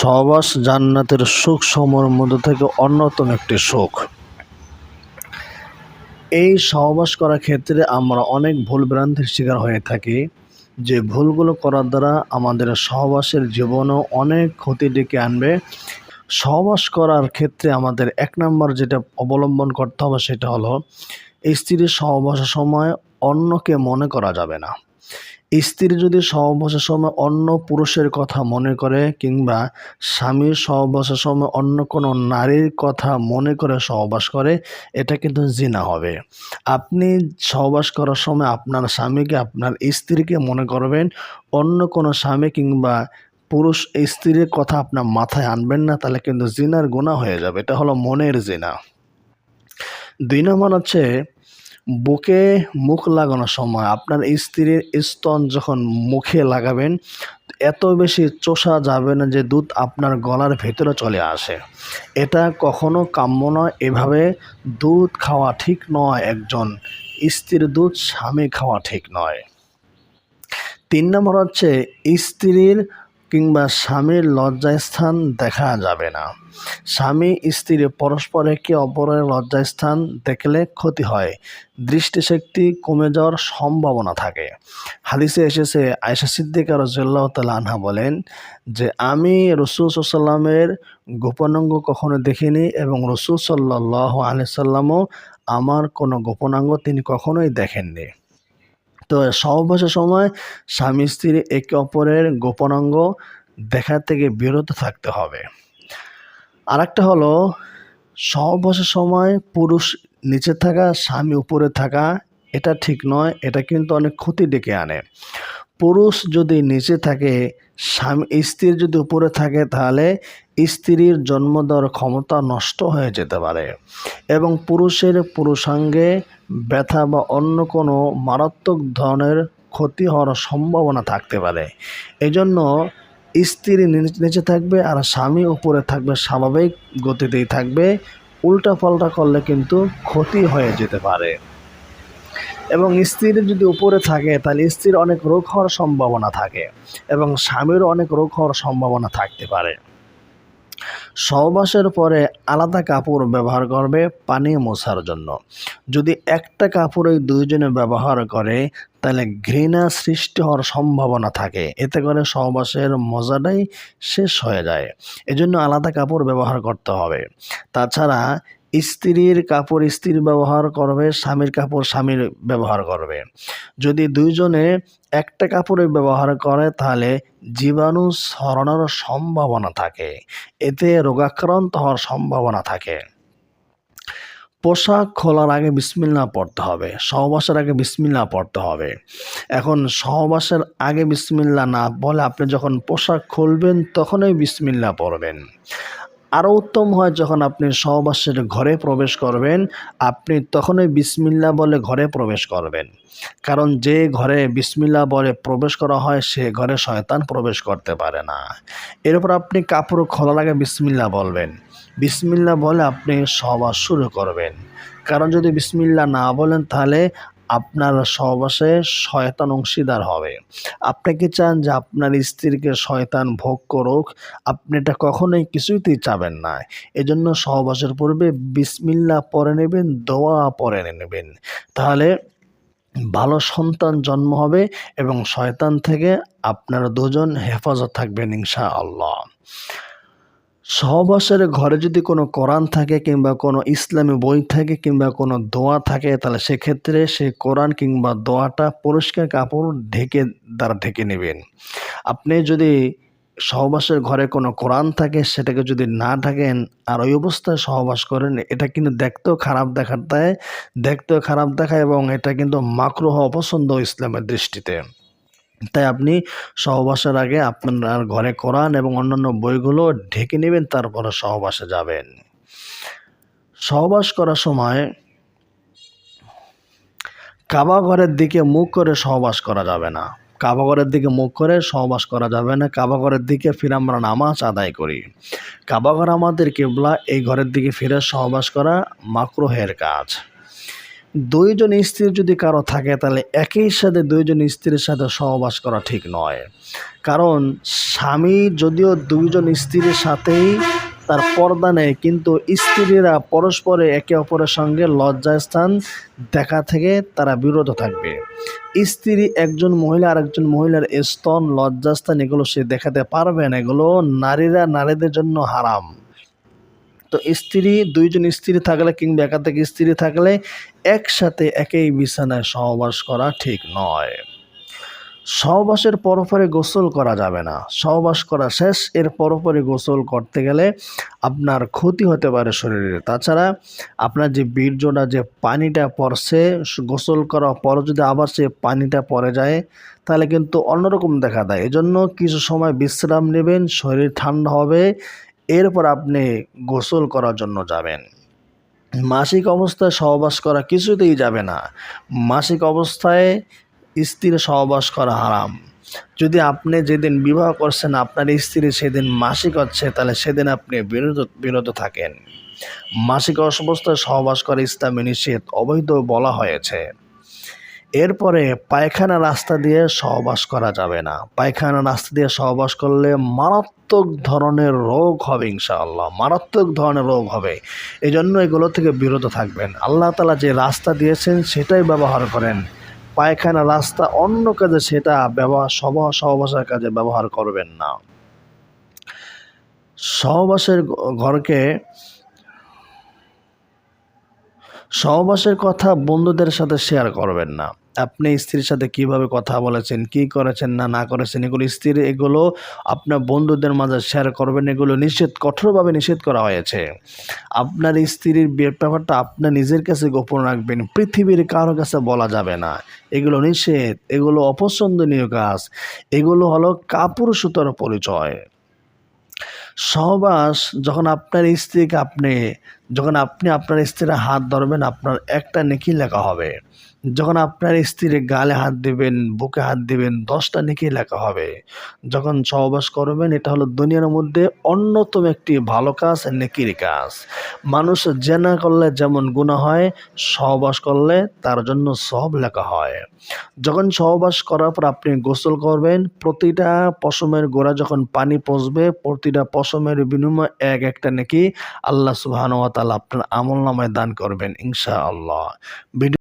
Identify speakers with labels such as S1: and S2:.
S1: সহবাস জান্নাতের সুখ সমূহের মধ্যে থেকে অন্যতম একটি সুখ। এই সহবাস করার ক্ষেত্রে আমরা অনেক ভুল ভ্রান্তির শিকার হয়ে থাকি, যে ভুলগুলো করার দ্বারা আমাদের সহবাসের জীবনও অনেক ক্ষতি ডেকে আনবে। সহবাস করার ক্ষেত্রে আমাদের এক নম্বর যেটা অবলম্বন করতে হবে সেটা হলো, স্ত্রীর সহবাসের সময় অন্যকে মনে করা যাবে না। স্ত্রী যদি সহবাসের সময় অন্য পুরুষের কথা মনে করে কিংবা স্বামীর সহবাসের সময় অন্য কোনো নারীর কথা মনে করে সহবাস করে, এটা কিন্তু জিনা হবে। আপনি সহবাস করার সময় আপনার স্বামীকে, আপনার স্ত্রীকে মনে করবেন, অন্য কোনো স্বামী কিংবা পুরুষ স্ত্রীর কথা আপনার মাথায় আনবেন না, তাহলে কিন্তু জিনার গুণা হয়ে যাবে। এটা হলো মনের জিনা। দুই নম্বর হচ্ছে বুকে মুখ লাগানোর সময় আপনার স্ত্রীর স্তন যখন মুখে লাগাবেন, এত বেশি চোষা যাবে না যে দুধ আপনার গলার ভেতরে চলে আসে। এটা কখনো কাম্য নয়। এভাবে দুধ খাওয়া ঠিক নয়, একজন স্ত্রীর দুধ স্বামী খাওয়া ঠিক নয়। তিন নম্বর হচ্ছে স্ত্রীর কিংবা স্বামীর লজ্জাস্থান দেখা যাবে না। স্বামী স্ত্রী পরস্পর একে অপরের লজ্জাস্থান দেখলে ক্ষতি হয়। দৃষ্টিশক্তি কমে যাওয়ার সম্ভাবনা থাকে। হাদিসে এসেছে আয়সা সিদ্দিকা রজল্লাহ আনহা বলেন যে, আমি রসুল সাল্লামের গোপনাঙ্গ কখনো দেখিনি এবং রসুল সাল্লাহ আলি সাল্লামও আমার কোনো গোপনাঙ্গ তিনি কখনোই দেখেননি। তো সহবাসের সময় স্বামী স্ত্রীর একে অপরের গোপনাঙ্গ দেখা থেকে বিরত থাকতে হবে। আরেকটা হলো, সহবাসের সময় পুরুষ নিচে থাকা, স্বামী উপরে থাকা, এটা ঠিক নয়, এটা কিন্তু অনেক ক্ষতি ডেকে আনে। পুরুষ যদি নিচে থাকে, স্বামী স্ত্রীর যদি উপরে থাকে, তাহলে স্ত্রীর জন্ম দেওয়ার ক্ষমতা নষ্ট হয়ে যেতে পারে। এবং পুরুষের পুরুষাঙ্গে ব্যথা বা অন্য কোনো মারাত্মক ধরনের ক্ষতি হওয়ার সম্ভাবনা থাকতে পারে। এজন্য স্ত্রী নিচে থাকবে আর স্বামী উপরে থাকবে স্বাভাবিক গতিতেই থাকবে। উল্টা পাল্টা করলে কিন্তু ক্ষতি হয়ে যেতে পারে। এবং স্ত্রীর যদি উপরে থাকে, তাহলে স্ত্রীর অনেক রোগ হওয়ার সম্ভাবনা থাকে এবং স্বামীরও অনেক রোগ হওয়ার সম্ভাবনা থাকতে পারে। সহবাসের পরে আলাদা কাপড় ব্যবহার করবে পানি মোছার জন্য। যদি একটা কাপড় দুইজনে ব্যবহার করে, তাহলে ঘৃণা সৃষ্টি হওয়ার সম্ভাবনা থাকে। এতে করে সহবাসের মজাটাই শেষ হয়ে যায়। এজন্য আলাদা কাপড় ব্যবহার করতে হবে। তাছাড়া স্ত্রীর কাপড় স্ত্রীর ব্যবহার করবে, স্বামীর কাপড় স্বামীর ব্যবহার করবে। যদি দুইজনে একটা কাপড়ে ব্যবহার করে, তাহলে জীবাণু ছড়ানোর সম্ভাবনা থাকে। এতে রোগাক্রান্ত হওয়ার সম্ভাবনা থাকে। পোশাক খোলার আগে বিসমিল্লা পড়তে হবে, সহবাসের আগে বিসমিল্লা পড়তে হবে। এখন সহবাসের আগে বিসমিল্লা না বলে আপনি যখন পোশাক খুলবেন, তখনই বিসমিল্লা পড়বেন। আরও উত্তম হয় যখন আপনি সহবাসের ঘরে প্রবেশ করবেন, আপনি তখনই বিসমিল্লা বলে ঘরে প্রবেশ করবেন। কারণ যে ঘরে বিসমিল্লা বলে প্রবেশ করা হয়, সে ঘরে শয়তান প্রবেশ করতে পারে না। এরপর আপনি কাপড় খোলা লাগে বিসমিল্লা বলবেন। বিসমিল্লা বলে আপনি সহবাস শুরু করবেন। কারণ যদি বিসমিল্লা না বলেন, তাহলে আপনার সহবাসে শয়তান অংশীদার হবে। আপনি কি চান যে আপনার স্ত্রীকে শয়তান ভোগ করুক? আপনি এটা কখনোই কিছুইতেই চাবেন না। এজন্য সহবাসের পূর্বে বিসমিল্লা পরে নেবেন, দোয়া পরে নেবেন। তাহলে ভালো সন্তান জন্ম হবে এবং শয়তান থেকে আপনারা দুজন হেফাজত থাকবেন ইনশা আল্লাহ সহবাসের ঘরে যদি কোনো কোরআন থাকে কিংবা কোনো ইসলামী বই থাকে কিংবা কোনো দোয়া থাকে, তাহলে সেক্ষেত্রে সে কোরআন কিংবা দোয়াটা পরিষ্কার কাপড় ঢেকে দ্বারা ঢেকে নেবেন। আপনি যদি সহবাসের ঘরে কোনো কোরআন থাকে, সেটাকে যদি না থাকেন আর ওই অবস্থায় সহবাস করেন, এটা কিন্তু দেখতেও খারাপ দেখার দেয়, দেখতেও খারাপ দেখায় এবং এটা কিন্তু মাকরুহ অপছন্দ ইসলামের দৃষ্টিতে। তাই আপনি সহবাসের আগে আপনার ঘরে কোরআন এবং অন্যান্য বইগুলো ঢেকে নেবেন, তারপরে সহবাসে যাবেন। সহবাস করার সময় কাবা ঘরের দিকে মুখ করে সহবাস করা যাবে না। কাবা ঘরের দিকে মুখ করে সহবাস করা যাবে না। কাবা ঘরের দিকে ফিরে আমরা নামাজ আদায় করি। কাবা ঘর আমাদের কেবলা, এই ঘরের দিকে ফিরে সহবাস করা মাকরোহের কাজ। দুইজন স্ত্রী যদি কারও থাকে, তাহলে একই সাথে দুইজন স্ত্রীর সাথে সহবাস করা ঠিক নয়। কারণ স্বামী যদিও দুইজন স্ত্রীর সাথেই তার পর্দা নেই, কিন্তু স্ত্রীরা পরস্পরে একে অপরের সঙ্গে লজ্জাস্থান দেখা থেকে তারা বিরত থাকবে। স্ত্রী একজন মহিলা আর একজন মহিলার স্তন, লজ্জাস্থান, এগুলো সে দেখাতে পারবে না। এগুলো নারীরা নারীদের জন্য হারাম। তো স্ত্রী, দুইজন স্ত্রী থাকলে কিংবা একাধিক স্ত্রী থাকলে একসাথে একই বিছানায় সহবাস করা ঠিক নয়। সহবাসের পরপরে গোসল করা যাবে না। সহবাস করা শেষ, এর পরপরে গোসল করতে গেলে আপনার ক্ষতি হতে পারে শরীরে। তাছাড়া আপনার যে বীর্যটা, যে পানিটা পড়ছে, গোসল করার পর যদি আবার সে পানিটা পড়ে যায়, তাহলে কিন্তু অন্যরকম দেখা দেয়। এজন্য কিছু সময় বিশ্রাম নেবেন, শরীর ঠান্ডা হবে এরপর আপনি গোসল করার জন্য যাবেন। মাসিক অবস্থায় সহবাস করা কিছুতেই যাবে না। মাসিক অবস্থায় স্ত্রীর সহবাস করা হারাম। যদি আপনি যেদিন বিবাহ করছেন, আপনার স্ত্রী সেদিন মাসিক হচ্ছে, তাহলে সেদিন আপনি বিরত বিরত থাকেন। মাসিক অবস্থায় সহবাস করা ইসলামী নিষেধ অবৈধ বলা হয়েছে। এরপরে পায়খানা রাস্তা দিয়ে সহবাস করা যাবে না। পায়খানা রাস্তা দিয়ে সহবাস করলে মারাত্মক ধরনের রোগ হবে ইনশাআল্লাহ, মারাত্মক ধরনের রোগ হবে। এই জন্য এগুলো থেকে বিরত থাকবেন। আল্লাহ তালা যে রাস্তা দিয়েছেন সেটাই ব্যবহার করেন। পায়খানা রাস্তা অন্য কাজে সেটা ব্যবহার সব সহবাসের কাজে ব্যবহার করবেন না। সহবাসের ঘরকে সহবাসের কথা বন্ধুদের সাথে শেয়ার করবেন না। আপনি স্ত্রীর সাথে কীভাবে কথা বলেছেন, কি করেছেন না না করেছেন, এগুলো স্ত্রীর, এগুলো আপনার বন্ধুদের মাঝে শেয়ার করবেন, এগুলো নিষেধ কঠোরভাবে নিষেধ করা হয়েছে। আপনার স্ত্রীর ব্যাপারটা আপনার নিজের কাছে গোপন রাখবেন, পৃথিবীর কারও কাছে বলা যাবে না। এগুলো নিষেধ এগুলো অপছন্দনীয় কাজ, এগুলো হলো কাপুরুষতার পরিচয়। সহবাস, যখন আপনার স্ত্রীকে আপনি যখন আপনি আপনার স্ত্রীর হাত ধরবেন, আপনার একটা নেকি লেখা হবে। যখন আপনার স্ত্রীর গালে হাত দিবেন, বুকে হাত দিবেন, দশটা নেকি লেখা হবে। যখন সহবাস করবেন, এটা হলো দুনিয়ার মধ্যে অন্যতম একটি ভালো কাজ, নেকির কাজ। মানুষ জেনা করলে যেমন গুণা হয়, সহবাস করলে তার জন্য সব লেখা হয়। যখন সহবাস করার পর আপনি গোসল করবেন, প্রতিটা পশমের গোড়া যখন পানি পচবে, প্রতিটা পশমের বিনিময়ে এক একটা নাকি আল্লাহ সুবাহানুয়া তালা আপনার আমল নামায় দান করবেন ইনশা আল্লাহ